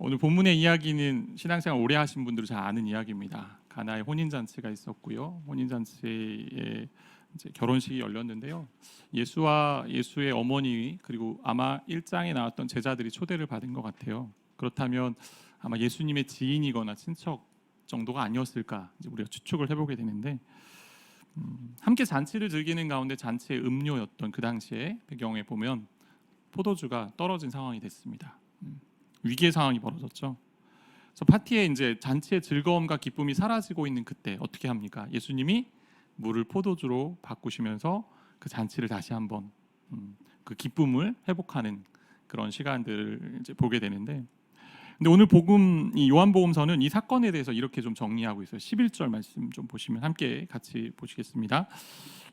오늘 본문의 이야기는 신앙생활 오래 하신 분들은 잘 아는 이야기입니다. 가나의 혼인 잔치가 있었고요. 혼인 잔치에 결혼식이 열렸는데요. 예수와 예수의 어머니 그리고 아마 일장에 나왔던 제자들이 초대를 받은 것 같아요. 그렇다면 아마 예수님의 지인이거나 친척 정도가 아니었을까 우리가 추측을 해보게 되는데 음, 함께 잔치를 즐기는 가운데 잔치의 음료였던 그 당시에 배경에 보면 포도주가 떨어진 상황이 됐습니다. 음, 위기의 상황이 벌어졌죠. 그래서 파티에 이제 잔치의 즐거움과 기쁨이 사라지고 있는 그때 어떻게 합니까? 예수님이 물을 포도주로 바꾸시면서 그 잔치를 다시 한번 음, 그 기쁨을 회복하는 그런 시간들을 이제 보게 되는데 근데 오늘 복음 이 요한복음서는 이 사건에 대해서 이렇게 좀 정리하고 있어요. 11절 말씀 좀 보시면 함께 같이 보시겠습니다.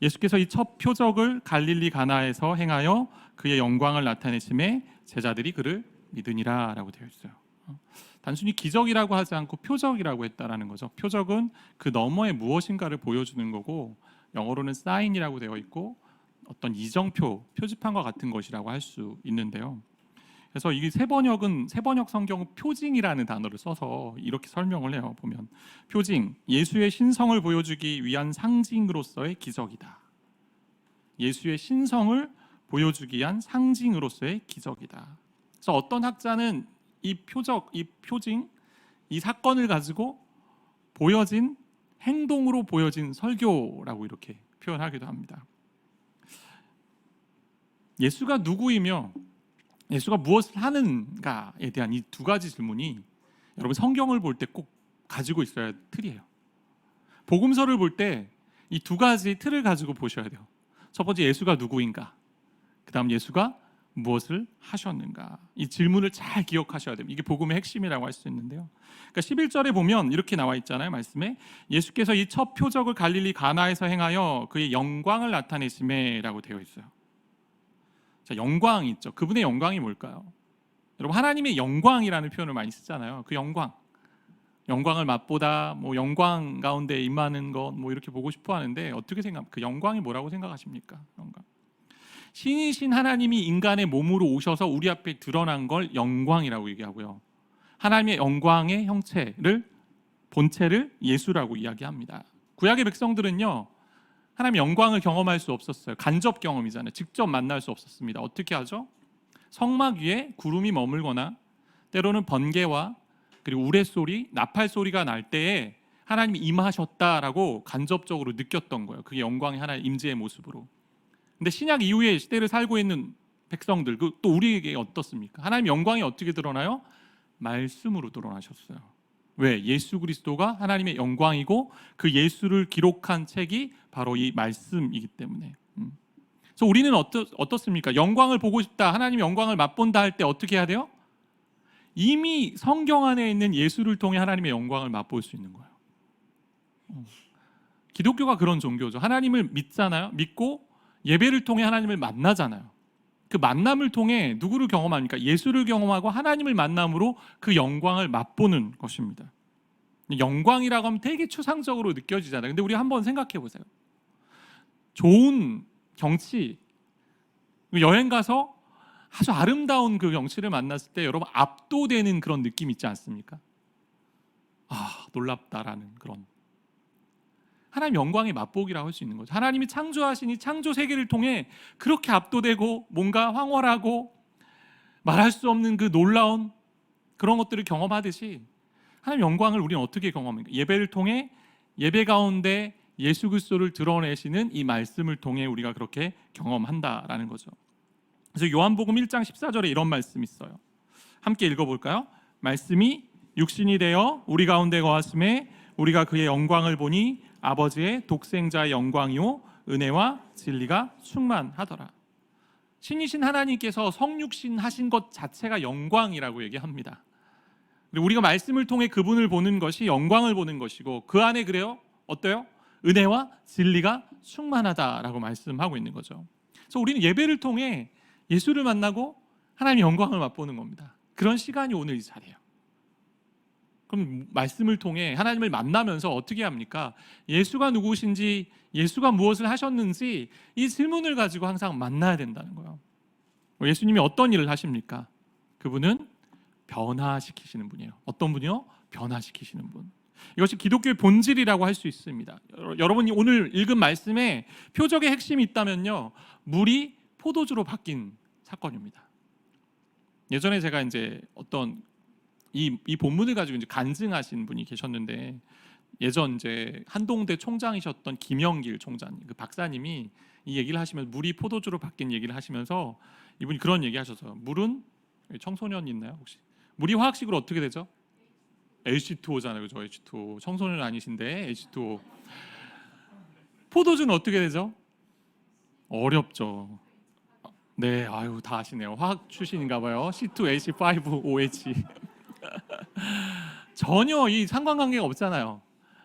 예수께서 이 첫 표적을 갈릴리 가나에서 행하여 그의 영광을 나타내심에 제자들이 그를 믿으니라라고 되어 있어요. 어, 단순히 기적이라고 하지 않고 표적이라고 했다라는 거죠. 표적은 그 너머에 무엇인가를 보여주는 거고 영어로는 사인이라고 되어 있고 어떤 이정표, 표지판과 같은 것이라고 할 수 있는데요. 그래서 이 세번역은 세번역 성경은 표징이라는 단어를 써서 이렇게 설명을 해요. 보면 표징, 예수의 신성을 보여주기 위한 상징으로서의 기적이다. 예수의 신성을 보여주기 위한 상징으로서의 기적이다. 그래서 어떤 학자는 이 표적, 이 표징, 이 사건을 가지고 보여진 행동으로 보여진 설교라고 이렇게 표현하기도 합니다. 예수가 누구이며 예수가 무엇을 하는가에 대한 이 두 가지 질문이 여러분 성경을 볼 때 꼭 가지고 있어야 할 틀이에요. 복음서를 볼 때 이 두 가지 틀을 가지고 보셔야 돼요. 첫 번째 예수가 누구인가? 그다음 예수가 무엇을 하셨는가? 이 질문을 잘 기억하셔야 됩니다. 이게 복음의 핵심이라고 할 수 있는데요. 그러니까 11절에 보면 이렇게 나와 있잖아요. 말씀에 예수께서 이 첫 표적을 갈릴리 가나에서 행하여 그의 영광을 나타내심에라고 되어 있어요. 자, 영광 있죠. 그분의 영광이 뭘까요? 여러분 하나님의 영광이라는 표현을 많이 쓰잖아요. 그 영광. 영광을 맛보다 뭐 영광 가운데 임하는 것 뭐 이렇게 보고 싶어 하는데 어떻게 생각 그 영광이 뭐라고 생각하십니까? 영광. 신이신 하나님이 인간의 몸으로 오셔서 우리 앞에 드러난 걸 영광이라고 얘기하고요. 하나님의 영광의 형체를 본체를 예수라고 이야기합니다. 구약의 백성들은요. 하나님의 영광을 경험할 수 없었어요. 간접 경험이잖아요. 직접 만날 수 없었습니다. 어떻게 하죠? 성막 위에 구름이 머물거나 때로는 번개와 그리고 우레소리, 나팔 소리가 날 때에 하나님이 임하셨다라고 간접적으로 느꼈던 거예요. 그게 영광의 하나의 임재의 모습으로. 근데 신약 이후의 시대를 살고 있는 백성들, 그 또 우리에게 어떻습니까? 하나님 영광이 어떻게 드러나요? 말씀으로 드러나셨어요. 왜? 예수 그리스도가 하나님의 영광이고 그 예수를 기록한 책이 바로 이 말씀이기 때문에. 음. 그래서 우리는 어떻, 어떻습니까? 영광을 보고 싶다, 하나님의 영광을 맛본다 할 때 어떻게 해야 돼요? 이미 성경 안에 있는 예수를 통해 하나님의 영광을 맛볼 수 있는 거예요. 음. 기독교가 그런 종교죠. 하나님을 믿잖아요. 믿고 예배를 통해 하나님을 만나잖아요. 그 만남을 통해 누구를 경험합니까? 예수를 경험하고 하나님을 만남으로 그 영광을 맛보는 것입니다. 영광이라고 하면 되게 추상적으로 느껴지잖아요. 근데 우리 한번 생각해 보세요. 좋은 경치, 여행 가서 아주 아름다운 그 경치를 만났을 때 여러분 압도되는 그런 느낌 있지 않습니까? 아, 놀랍다라는 그런 하나님 영광의 맛보기라고 할 수 있는 거죠. 하나님이 창조하신 이 창조 세계를 통해 그렇게 압도되고 뭔가 황홀하고 말할 수 없는 그 놀라운 그런 것들을 경험하듯이 하나님 영광을 우리는 어떻게 경험합니까? 예배를 통해 예배 가운데 예수 그리스도를 드러내시는 이 말씀을 통해 우리가 그렇게 경험한다라는 거죠. 그래서 요한복음 1장 14절에 이런 말씀이 있어요. 함께 읽어 볼까요? 말씀이 육신이 되어 우리 가운데 거하심에 우리가 그의 영광을 보니 아버지의 독생자의 영광이요 은혜와 진리가 충만하더라. 신이신 하나님께서 성육신 하신 것 자체가 영광이라고 얘기합니다. 우리가 말씀을 통해 그분을 보는 것이 영광을 보는 것이고 그 안에 그래요? 어때요? 은혜와 진리가 충만하다라고 말씀하고 있는 거죠. 그래서 우리는 예배를 통해 예수를 만나고 하나님의 영광을 맛보는 겁니다. 그런 시간이 오늘 이 자리예요. 그럼 말씀을 통해 하나님을 만나면서 어떻게 합니까? 예수가 누구신지, 예수가 무엇을 하셨는지 이 질문을 가지고 항상 만나야 된다는 거예요. 예수님이 어떤 일을 하십니까? 그분은 변화시키시는 분이에요. 어떤 분이요? 변화시키시는 분. 이것이 기독교의 본질이라고 할 수 있습니다. 여러- 여러분이 오늘 읽은 말씀에 표적의 핵심이 있다면요. 물이 포도주로 바뀐 사건입니다. 예전에 제가 이제 어떤 이, 이 본문을 가지고 이제 간증하신 분이 계셨는데 예전 이제 한동대 총장이셨던 김영길 총장 그 박사님이 이 얘기를 하시면서 물이 포도주로 바뀐 얘기를 하시면서 이분이 그런 얘기 하셔서 물은 청소년 있나요 혹시 물이 화학식으로 어떻게 되죠? H2O잖아요, 그죠? H2O 청소년 아니신데 H2O 포도주는 어떻게 되죠? 어렵죠. 네, 아유 다 아시네요. 화학 출신인가 봐요. C2H5OH 전혀 이 상관관계가 없잖아요.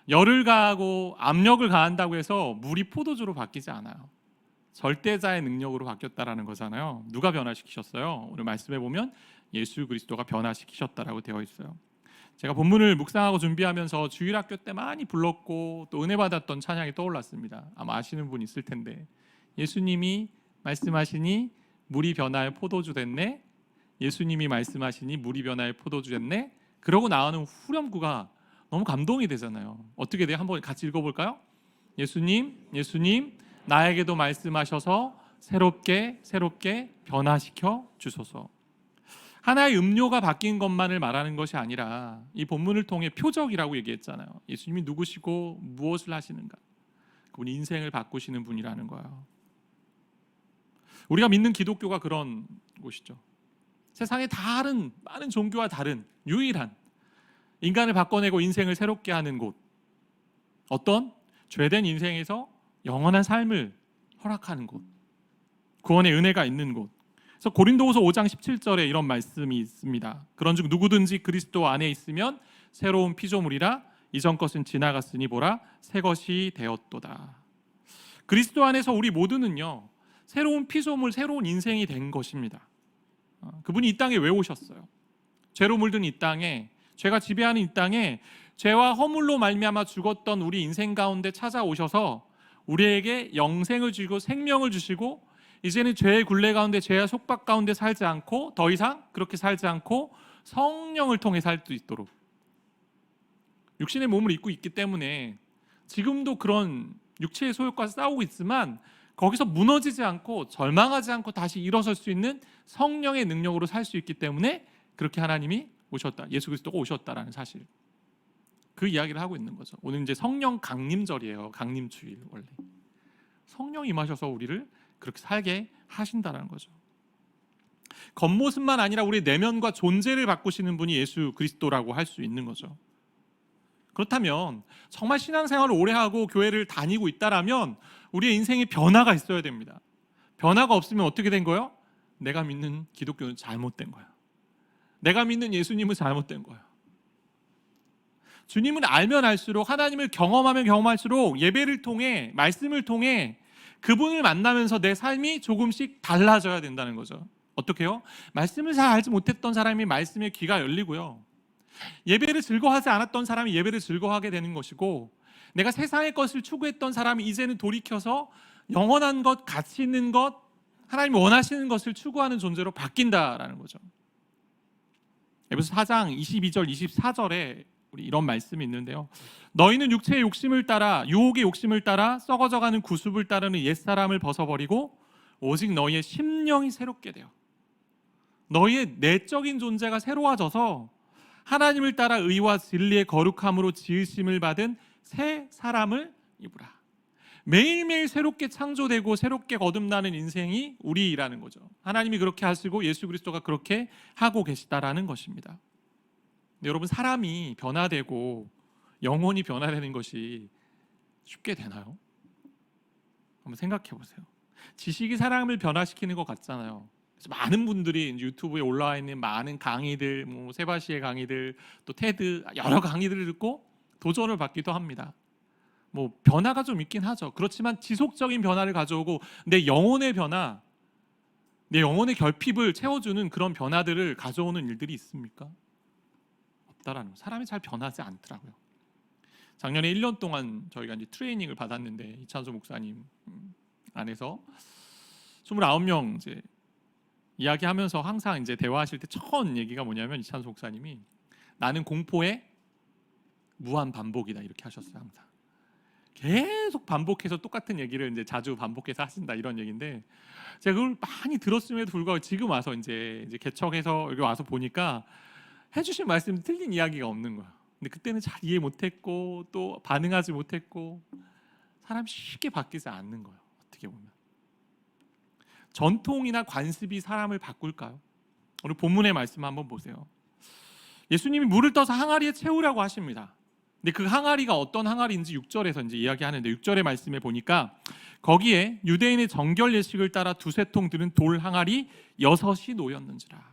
열을 가하고 압력을 가한다고 해서 물이 포도주로 바뀌지 않아요. 절대자의 능력으로 바뀌었다라는 거잖아요. 누가 변화시키셨어요? 오늘 말씀해 보면 예수 그리스도가 변화시키셨다라고 되어 있어요. 제가 본문을 묵상하고 준비하면서 주일학교 때 많이 불렀고 또 은혜 받았던 찬양이 떠올랐습니다. 아마 아시는 분 있을 텐데 예수님이 말씀하시니 물이 변하여 포도주 됐네. 예수님이 말씀하시니 물이 변하여 포도주 됐네. 그러고 나오는 후렴구가 너무 감동이 되잖아요. 어떻게 돼요? 한번 같이 읽어볼까요? 예수님, 예수님, 나에게도 말씀하셔서 새롭게 새롭게 변화시켜 주소서. 하나의 음료가 바뀐 것만을 말하는 것이 아니라 이 본문을 통해 표적이라고 얘기했잖아요. 예수님이 누구시고 무엇을 하시는가? 그분 인생을 바꾸시는 분이라는 거예요. 우리가 믿는 기독교가 그런 곳이죠. 세상의 다른 많은 종교와 다른 유일한 인간을 바꿔내고 인생을 새롭게 하는 곳. 어떤 죄된 인생에서 영원한 삶을 허락하는 곳. 구원의 은혜가 있는 곳. 그래서 고린도후서 5장 17절에 이런 말씀이 있습니다. 그런즉 누구든지 그리스도 안에 있으면 새로운 피조물이라 이전 것은 지나갔으니 보라 새 것이 되었도다. 그리스도 안에서 우리 모두는요 새로운 피조물, 새로운 인생이 된 것입니다. 어, 그분이 이 땅에 왜 오셨어요? 죄로 물든 이 땅에 죄가 지배하는 이 땅에 죄와 허물로 말미암아 죽었던 우리 인생 가운데 찾아오셔서 우리에게 영생을 주시고 생명을 주시고 이제는 죄의 굴레 가운데 죄와 속박 가운데 살지 않고 더 이상 그렇게 살지 않고 성령을 통해 살 수 있도록 육신의 몸을 입고 있기 때문에 지금도 그런 육체의 소욕과 싸우고 있지만 거기서 무너지지 않고 절망하지 않고 다시 일어설 수 있는 성령의 능력으로 살 수 있기 때문에 그렇게 하나님이 오셨다. 예수 그리스도가 오셨다라는 사실. 그 이야기를 하고 있는 거죠. 오늘 이제 성령 강림절이에요. 강림 주일 원래. 성령 임하셔서 우리를 그렇게 살게 하신다라는 거죠. 겉모습만 아니라 우리 내면과 존재를 바꾸시는 분이 예수 그리스도라고 할 수 있는 거죠. 그렇다면 정말 신앙생활을 오래 하고 교회를 다니고 있다라면 우리의 인생에 변화가 있어야 됩니다. 변화가 없으면 어떻게 된 거예요? 내가 믿는 기독교는 잘못된 거야. 내가 믿는 예수님은 잘못된 거야. 주님을 알면 알수록 하나님을 경험하면 경험할수록 예배를 통해 말씀을 통해 그분을 만나면서 내 삶이 조금씩 달라져야 된다는 거죠. 어떻게요? 말씀을 잘 알지 못했던 사람이 말씀의 귀가 열리고요. 예배를 즐거워하지 않았던 사람이 예배를 즐거워하게 되는 것이고 내가 세상의 것을 추구했던 사람이 이제는 돌이켜서 영원한 것, 가치 있는 것, 하나님이 원하시는 것을 추구하는 존재로 바뀐다라는 거죠. 에베소 4장 22절 24절에 우리 이런 말씀이 있는데요. 너희는 육체의 욕심을 따라 유혹의 욕심을 따라 썩어져가는 구습을 따르는 옛 사람을 벗어버리고 오직 너희의 심령이 새롭게 되어 너희의 내적인 존재가 새로워져서 하나님을 따라 의와 진리의 거룩함으로 지으심을 받은 새 사람을 입으라. 매일매일 새롭게 창조되고 새롭게 거듭나는 인생이 우리라는 거죠. 하나님이 그렇게 하시고 예수 그리스도가 그렇게 하고 계시다라는 것입니다. 여러분 사람이 변화되고 영혼이 변화되는 것이 쉽게 되나요? 한번 생각해 보세요. 지식이 사람을 변화시키는 것 같잖아요. 그래서 많은 분들이 유튜브에 올라와 있는 많은 강의들, 뭐 세바시의 강의들, 또 테드 여러 강의들을 듣고 도전을 받기도 합니다. 뭐 변화가 좀 있긴 하죠. 그렇지만 지속적인 변화를 가져오고 내 영혼의 변화, 내 영혼의 결핍을 채워주는 그런 변화들을 가져오는 일들이 있습니까? 없다라는 거. 사람이 잘 변하지 않더라고요. 작년에 1년 동안 저희가 이제 트레이닝을 받았는데 이찬수 목사님 음, 안에서 29명 이제 이야기하면서 항상 이제 대화하실 때 처음 얘기가 뭐냐면 이찬수 목사님이 나는 공포의 무한 반복이다 이렇게 하셨어요 항상 계속 반복해서 똑같은 얘기를 이제 자주 반복해서 하신다 이런 얘기인데 제가 그걸 많이 들었음에도 불구하고 지금 와서 이제 이제 개척해서 여기 와서 보니까 해주신 말씀 틀린 이야기가 없는 거야. 근데 그때는 잘 이해 못했고 또 반응하지 못했고 사람 쉽게 바뀌지 않는 거예요. 어떻게 보면 전통이나 관습이 사람을 바꿀까요? 오늘 본문의 말씀 한번 보세요. 예수님이 물을 떠서 항아리에 채우라고 하십니다. 근데 그 항아리가 어떤 항아리인지 6절에서 이제 이야기하는데 6절의 말씀에 보니까 거기에 유대인의 정결 예식을 따라 두세 통 드는 돌 항아리 여섯이 놓였는지라.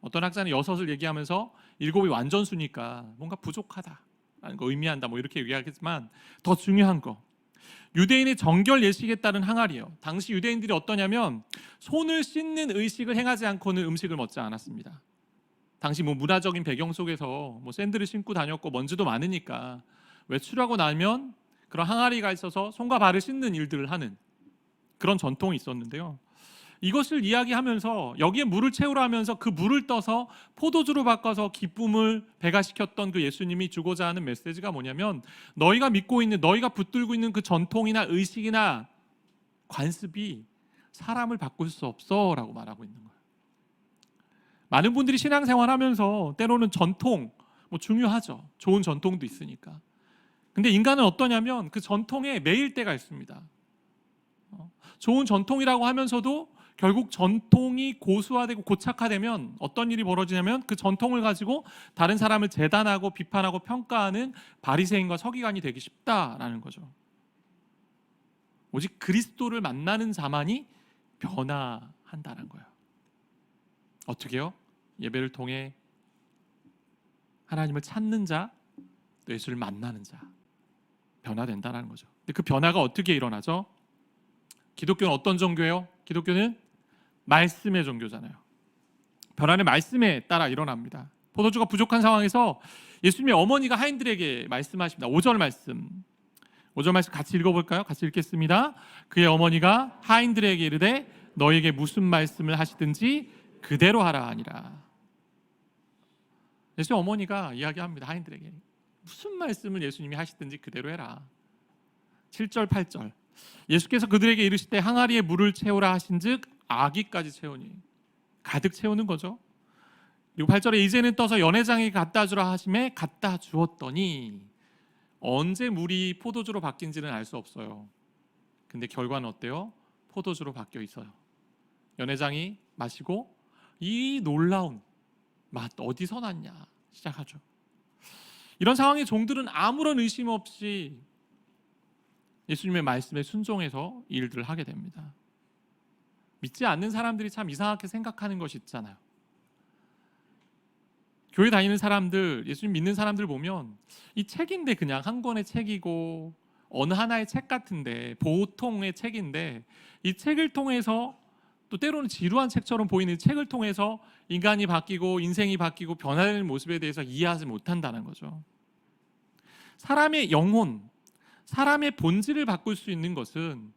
어떤 학자는 여섯을 얘기하면서 일곱이 완전수니까 뭔가 부족하다라는 거 의미한다 뭐 이렇게 얘기하겠지만 더 중요한 거 유대인의 정결 예식에 따른 항아리예요. 당시 유대인들이 어떠냐면 손을 씻는 의식을 행하지 않고는 음식을 먹지 않았습니다. 당시 뭐 문화적인 배경 속에서 뭐 샌들을 신고 다녔고 먼지도 많으니까 외출하고 나면 그런 항아리가 있어서 손과 발을 씻는 일들을 하는 그런 전통이 있었는데요. 이것을 이야기하면서 여기에 물을 채우라 하면서 그 물을 떠서 포도주로 바꿔서 기쁨을 배가시켰던 그 예수님이 주고자 하는 메시지가 뭐냐면 너희가 믿고 있는 너희가 붙들고 있는 그 전통이나 의식이나 관습이 사람을 바꿀 수 없어라고 말하고 있는 거예요. 많은 분들이 신앙생활 하면서 때로는 전통 뭐 중요하죠. 좋은 전통도 있으니까. 근데 인간은 어떠냐면 그 전통에 매일 때가 있습니다. 어, 좋은 전통이라고 하면서도 결국 전통이 고수화되고 고착화되면 어떤 일이 벌어지냐면 그 전통을 가지고 다른 사람을 재단하고 비판하고 평가하는 바리새인과 서기관이 되기 쉽다라는 거죠. 오직 그리스도를 만나는 자만이 변화한다는 거예요. 어떻게요? 예배를 통해 하나님을 찾는 자, 또 예수를 만나는 자 변화된다는 거죠. 근데 그 변화가 어떻게 일어나죠? 기독교는 어떤 종교예요? 기독교는 말씀의 종교잖아요. 변화는 말씀에 따라 일어납니다. 포도주가 부족한 상황에서 예수님의 어머니가 하인들에게 말씀하십니다. 5절 말씀. 5절 말씀 같이 읽어볼까요? 같이 읽겠습니다. 그의 어머니가 하인들에게 이르되 너에게 무슨 말씀을 하시든지 그대로 하라 하니라. 예수 어머니가 이야기합니다. 하인들에게 무슨 말씀을 예수님이 하시든지 그대로 해라. 7절 8절 예수께서 그들에게 이르시되 항아리에 물을 채우라 하신즉 아기까지 채우니 가득 채우는 거죠. 그리고 8절에 이제는 떠서 연회장에 갖다 주라 하심에 갖다 주었더니 언제 물이 포도주로 바뀐지는 알 수 없어요. 근데 결과는 어때요? 포도주로 바뀌어 있어요. 연회장이 마시고 이 놀라운 맛 어디서 났냐 시작하죠. 이런 상황에 종들은 아무런 의심 없이 예수님의 말씀에 순종해서 일들을 하게 됩니다. 믿지 않는 사람들이 참 이상하게 생각하는 것이 있잖아요. 교회 다니는 사람들, 예수님 믿는 사람들 보면 이 책인데 그냥 한 권의 책이고 어느 하나의 책 같은데 보통의 책인데 이 책을 통해서 또 때로는 지루한 책처럼 보이는 책을 통해서 인간이 바뀌고 인생이 바뀌고 변화되는 모습에 대해서 이해하지 못한다는 거죠. 사람의 영혼, 사람의 본질을 바꿀 수 있는 것은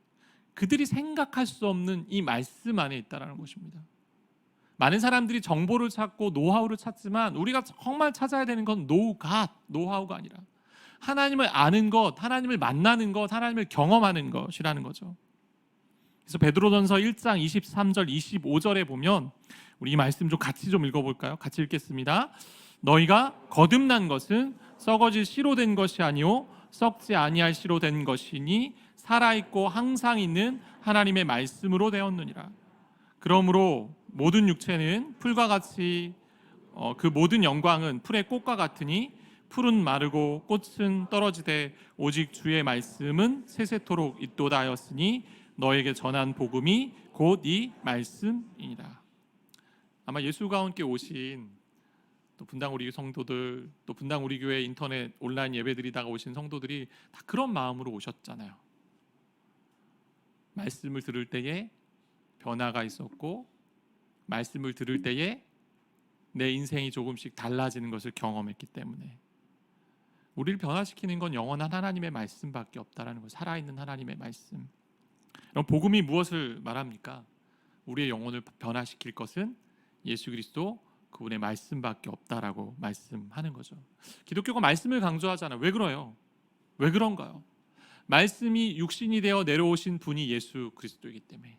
그들이 생각할 수 없는 이 말씀 안에 있다라는 것입니다. 많은 사람들이 정보를 찾고 노하우를 찾지만 우리가 정말 찾아야 되는 건 노갓, 노하우가 아니라 하나님을 아는 것, 하나님을 만나는 것, 하나님을 경험하는 것이라는 거죠. 그래서 베드로전서 1장 23절 25절에 보면 우리 이 말씀 좀 같이 좀 읽어볼까요? 같이 읽겠습니다. 너희가 거듭난 것은 썩어질 씨로 된 것이 아니요 썩지 아니할 씨로 된 것이니 살아 있고 항상 있는 하나님의 말씀으로 되었느니라. 그러므로 모든 육체는 풀과 같이 어, 그 모든 영광은 풀의 꽃과 같으니 풀은 마르고 꽃은 떨어지되 오직 주의 말씀은 세세토록 있도다 하였으니 너에게 전한 복음이 곧 이 말씀이니라. 아마 예수가 함께 오신 또 분당 우리 성도들 또 분당 우리 교회 인터넷 온라인 예배드리다가 오신 성도들이 다 그런 마음으로 오셨잖아요. 말씀을 들을 때에 변화가 있었고 말씀을 들을 때에 내 인생이 조금씩 달라지는 것을 경험했기 때문에 우리를 변화시키는 건 영원한 하나님의 말씀밖에 없다라는 거 살아있는 하나님의 말씀. 복음이 무엇을 말합니까? 우리의 영혼을 변화시킬 것은 예수 그리스도 그분의 말씀밖에 없다라고 말씀하는 거죠. 기독교가 말씀을 강조하잖아요. 왜 그래요? 왜 그런가요? 말씀이 육신이 되어 내려오신 분이 예수 그리스도이기 때문에.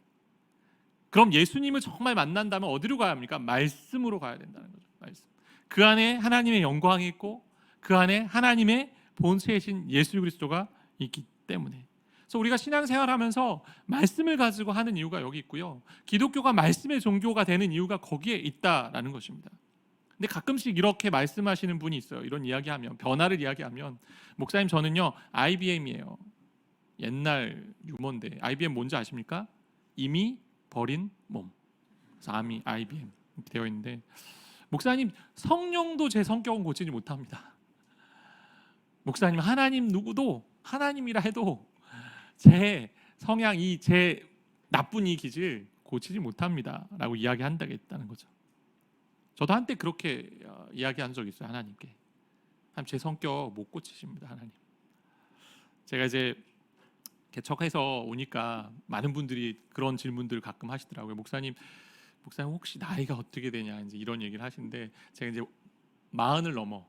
그럼 예수님을 정말 만난다면 어디로 가야 합니까? 말씀으로 가야 된다는 거죠. 말씀. 그 안에 하나님의 영광이 있고 그 안에 하나님의 본체이신 예수 그리스도가 있기 때문에. 그래서 우리가 신앙생활하면서 말씀을 가지고 하는 이유가 여기 있고요. 기독교가 말씀의 종교가 되는 이유가 거기에 있다라는 것입니다. 근데 가끔씩 이렇게 말씀하시는 분이 있어요. 이런 이야기하면 변화를 이야기하면 목사님 저는요 IBM이에요. 옛날 유머인데 IBM 뭔지 아십니까? 이미 버린 몸. 그래서 IBM 되어 있는데 목사님 성령도 제 성격은 고치지 못합니다. 목사님 하나님 누구도 하나님이라 해도 제 성향 이 제 나쁜 이 기질 고치지 못합니다라고 이야기한다겠다는 거죠. 저도 한때 그렇게 어, 이야기한 적 있어요 하나님께. 하나님 제 성격 못 고치십니다 하나님. 제가 이제 개척해서 오니까 많은 분들이 그런 질문들 가끔 하시더라고요. 목사님, 목사님 혹시 나이가 어떻게 되냐 이제 이런 얘기를 하시는데 제가 이제 마흔을 넘어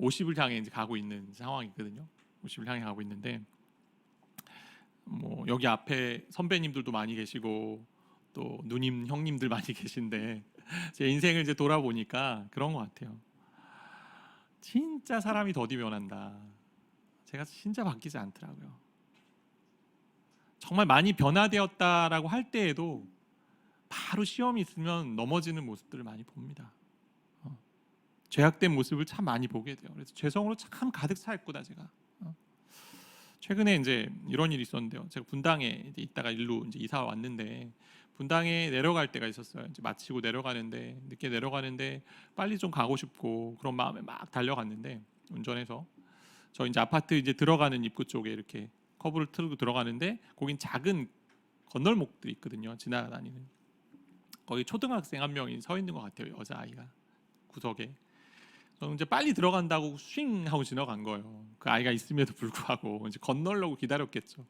50을 향해 이제 가고 있는 상황이거든요. 50을 향해 가고 있는데 뭐 여기 앞에 선배님들도 많이 계시고 또 누님 형님들 많이 계신데 제 인생을 이제 돌아보니까 그런 것 같아요. 진짜 사람이 더디 변한다. 제가 진짜 바뀌지 않더라고요. 정말 많이 변화되었다라고 할 때에도 바로 시험이 있으면 넘어지는 모습들을 많이 봅니다. 어. 죄악된 모습을 참 많이 보게 돼요. 그래서 죄성으로 참 가득 차 있구나 제가. 어. 최근에 이제 이런 일이 있었는데요. 제가 분당에 있다가 일로 이제 이사 왔는데 분당에 내려갈 때가 있었어요. 이제 마치고 내려가는데 늦게 내려가는데 빨리 좀 가고 싶고 그런 마음에 막 달려갔는데 운전해서 저 이제 아파트 이제 들어가는 입구 쪽에 이렇게 커브를 틀고 들어가는데 거긴 작은 건널목들이 있거든요. 지나다니는 거기 초등학생 한 명이 서 있는 것 같아요. 여자 아이가 구석에. 저는 이제 빨리 들어간다고 swing 하고 지나간 거예요. 그 아이가 있음에도 불구하고 이제 건널려고 기다렸겠죠.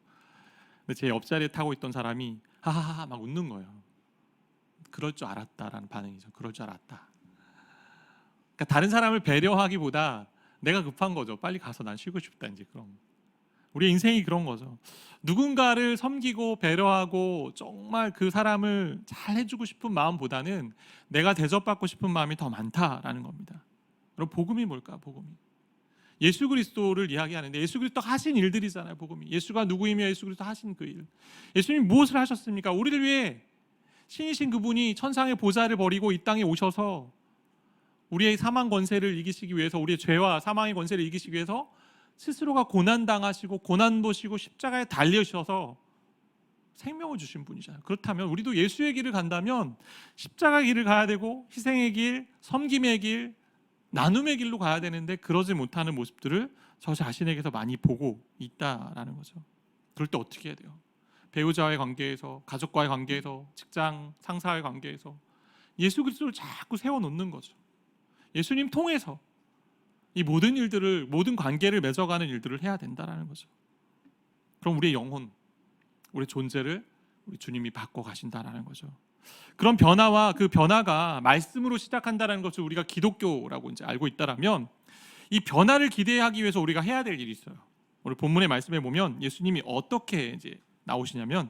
근데 제 옆자리에 타고 있던 사람이 하하하 막 웃는 거예요. 그럴 줄 알았다라는 반응이죠. 그럴 줄 알았다. 그러니까 다른 사람을 배려하기보다 내가 급한 거죠. 빨리 가서 난 쉬고 싶다 이제 그런. 우리 인생이 그런 거죠. 누군가를 섬기고 배려하고 정말 그 사람을 잘 해주고 싶은 마음보다는 내가 대접받고 싶은 마음이 더 많다라는 겁니다. 그럼 복음이 뭘까? 복음이 예수 그리스도를 이야기하는데 예수 그리스도 하신 일들이잖아요. 복음이 예수가 누구이며 예수 그리스도 하신 그 일. 예수님 무엇을 하셨습니까? 우리를 위해 신이신 그분이 천상의 보좌를 버리고 이 땅에 오셔서 우리의 사망 권세를 이기시기 위해서 우리의 죄와 사망의 권세를 이기시기 위해서 스스로가 고난 당하시고 고난 보시고 십자가에 달리셔서 생명을 주신 분이잖아요. 그렇다면 우리도 예수의 길을 간다면 십자가의 길을 가야 되고 희생의 길, 섬김의 길, 나눔의 길로 가야 되는데 그러지 못하는 모습들을 저 자신에게서 많이 보고 있다라는 거죠. 그럴 때 어떻게 해야 돼요? 배우자와의 관계에서, 가족과의 관계에서, 직장 상사와의 관계에서 예수 그리스도를 자꾸 세워 놓는 거죠. 예수님 통해서 이 모든 일들을 모든 관계를 맺어가는 일들을 해야 된다라는 거죠. 그럼 우리의 영혼, 우리 존재를 우리 주님이 바꿔 가신다라는 거죠. 그런 변화와 그 변화가 말씀으로 시작한다는 것을 우리가 기독교라고 이제 알고 있다라면 이 변화를 기대하기 위해서 우리가 해야 될 일이 있어요. 오늘 본문의 말씀에 보면 예수님이 어떻게 이제 나오시냐면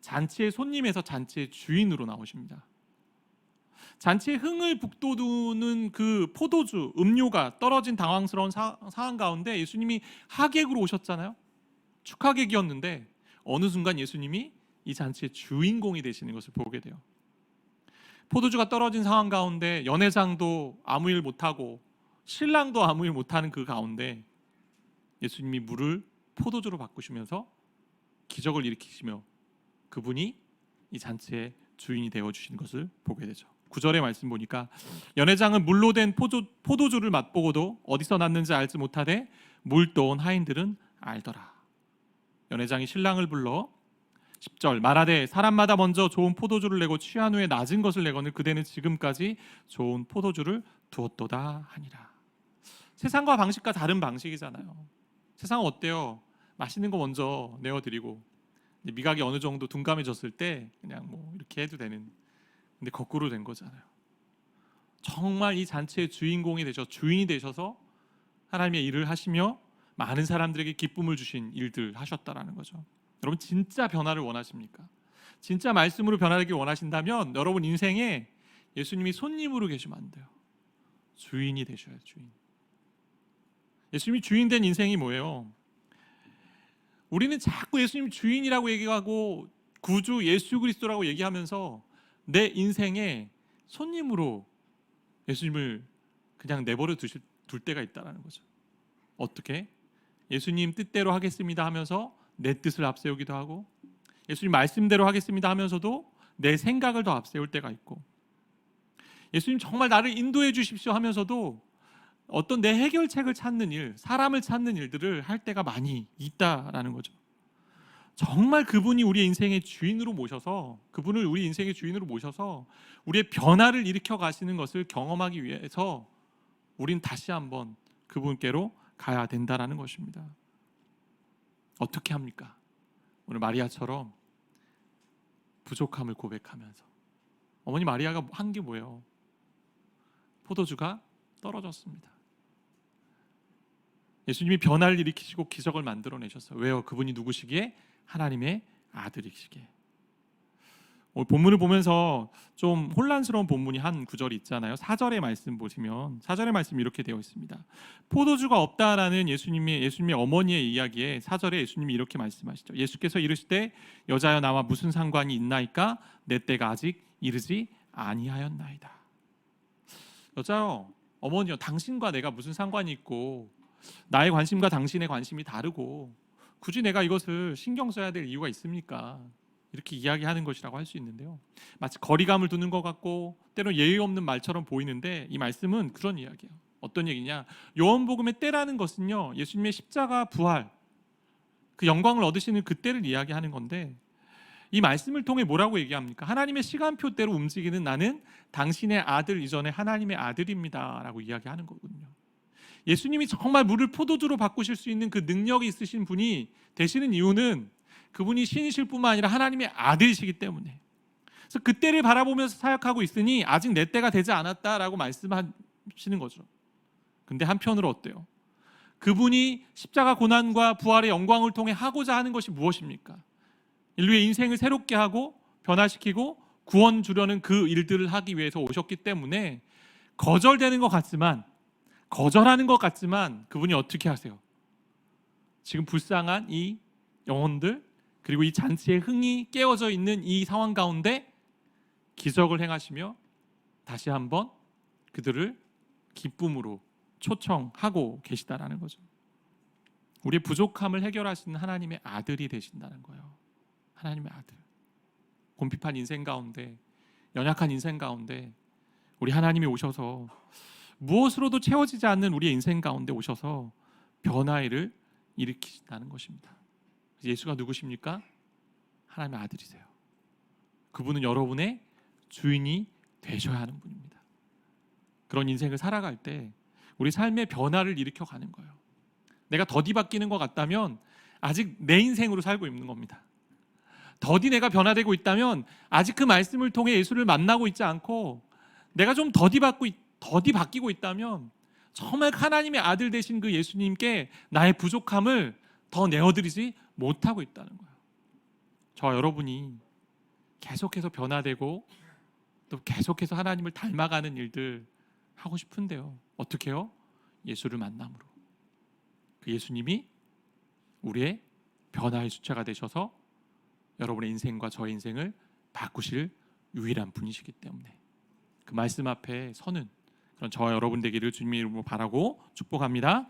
잔치의 손님에서 잔치의 주인으로 나오십니다. 잔치에 흥을 북돋우는 그 포도주, 음료가 떨어진 당황스러운 사, 상황 가운데 예수님이 하객으로 오셨잖아요. 축하객이었는데 어느 순간 예수님이 이 잔치의 주인공이 되시는 것을 보게 돼요. 포도주가 떨어진 상황 가운데 연회장도 아무 일 못하고 신랑도 아무 일 못하는 그 가운데 예수님이 물을 포도주로 바꾸시면서 기적을 일으키시며 그분이 이 잔치의 주인이 되어 주신 것을 보게 되죠. 구절의 말씀 보니까 연회장은 물로 된 포도, 포도주를 맛보고도 어디서 났는지 알지 못하되 물 떠온 하인들은 알더라. 연회장이 신랑을 불러 10절 말하되 사람마다 먼저 좋은 포도주를 내고 취한 후에 낮은 것을 내거늘 그대는 지금까지 좋은 포도주를 두었도다 하니라. 세상과 방식과 다른 방식이잖아요. 세상은 어때요? 맛있는 거 먼저 내어드리고 미각이 어느 정도 둔감해졌을 때 그냥 뭐 이렇게 해도 되는 근데 거꾸로 된 거잖아요. 정말 이 잔치의 주인공이 되셔 주인이 되셔서 하나님의 일을 하시며 많은 사람들에게 기쁨을 주신 일들 하셨다라는 거죠. 여러분 진짜 변화를 원하십니까? 진짜 말씀으로 변화되길 원하신다면 여러분 인생에 예수님이 손님으로 계시면 안 돼요. 주인이 되셔야 주인. 예수님이 주인 된 인생이 뭐예요? 우리는 자꾸 예수님 주인이라고 얘기하고 구주 예수 그리스도라고 얘기하면서 내 인생에 손님으로 예수님을 그냥 내버려 두실, 둘 때가 있다라는 거죠. 어떻게? 예수님 뜻대로 하겠습니다 하면서 내 뜻을 앞세우기도 하고 예수님 말씀대로 하겠습니다 하면서도 내 생각을 더 앞세울 때가 있고 예수님 정말 나를 인도해 주십시오 하면서도 어떤 내 해결책을 찾는 일, 사람을 찾는 일들을 할 때가 많이 있다라는 거죠. 정말 그분이 우리의 인생의 주인으로 모셔서 그분을 우리 인생의 주인으로 모셔서 우리의 변화를 일으켜 가시는 것을 경험하기 위해서 우린 다시 한번 그분께로 가야 된다라는 것입니다. 어떻게 합니까? 오늘 마리아처럼 부족함을 고백하면서 어머니 마리아가 한 게 뭐예요? 포도주가 떨어졌습니다. 예수님이 변화를 일으키시고 기적을 만들어내셨어요. 왜요? 그분이 누구시기에? 하나님의 아들이시기에. 오늘 본문을 보면서 좀 혼란스러운 본문이 한 구절이 있잖아요. 사절의 말씀 보시면 사절의 말씀이 이렇게 되어 있습니다. 포도주가 없다라는 예수님의 예수님의 어머니의 이야기에 사절에 예수님이 이렇게 말씀하시죠. 예수께서 이르시되 여자여 나와 무슨 상관이 있나이까 내 때가 아직 이르지 아니하였나이다. 여자요 어머니요 당신과 내가 무슨 상관이 있고 나의 관심과 당신의 관심이 다르고 굳이 내가 이것을 신경 써야 될 이유가 있습니까? 이렇게 이야기하는 것이라고 할 수 있는데요. 마치 거리감을 두는 것 같고 때로 예의 없는 말처럼 보이는데 이 말씀은 그런 이야기예요. 어떤 얘기냐? 요한복음의 때라는 것은요. 예수님의 십자가 부활 그 영광을 얻으시는 그때를 이야기하는 건데 이 말씀을 통해 뭐라고 얘기합니까? 하나님의 시간표대로 움직이는 나는 당신의 아들 이전에 하나님의 아들입니다라고 이야기하는 거거든요. 예수님이 정말 물을 포도주로 바꾸실 수 있는 그 능력이 있으신 분이 되시는 이유는 그분이 신이실 뿐만 아니라 하나님의 아들이시기 때문에. 그래서 그때를 바라보면서 사역하고 있으니 아직 내 때가 되지 않았다라고 말씀하시는 거죠. 근데 한편으로 어때요? 그분이 십자가 고난과 부활의 영광을 통해 하고자 하는 것이 무엇입니까? 인류의 인생을 새롭게 하고 변화시키고 구원 주려는 그 일들을 하기 위해서 오셨기 때문에 거절되는 것 같지만 거절하는 것 같지만 그분이 어떻게 하세요? 지금 불쌍한 이 영혼들 그리고 이 잔치의 흥이 깨어져 있는 이 상황 가운데 기적을 행하시며 다시 한번 그들을 기쁨으로 초청하고 계시다라는 거죠. 우리의 부족함을 해결하시는 하나님의 아들이 되신다는 거예요. 하나님의 아들. 곰핍한 인생 가운데 연약한 인생 가운데 우리 하나님이 오셔서 무엇으로도 채워지지 않는 우리의 인생 가운데 오셔서 변화를 일으키신다는 것입니다. 예수가 누구십니까? 하나님의 아들이세요. 그분은 여러분의 주인이 되셔야 하는 분입니다. 그런 인생을 살아갈 때 우리 삶의 변화를 일으켜 가는 거예요. 내가 더디 바뀌는 것 같다면 아직 내 인생으로 살고 있는 겁니다. 더디 내가 변화되고 있다면 아직 그 말씀을 통해 예수를 만나고 있지 않고 내가 좀 더디 받고 더디 바뀌고 있다면 정말 하나님의 아들 되신 그 예수님께 나의 부족함을 더 내어드리지 못하고 있다는 거예요. 저 여러분이 계속해서 변화되고 또 계속해서 하나님을 닮아가는 일들 하고 싶은데요. 어떻게요? 예수를 만남으로. 그 예수님이 우리의 변화의 주체가 되셔서 여러분의 인생과 저의 인생을 바꾸실 유일한 분이시기 때문에 그 말씀 앞에 서는 그런 저와 여러분 되기를 주님의 이름으로 바라고 축복합니다.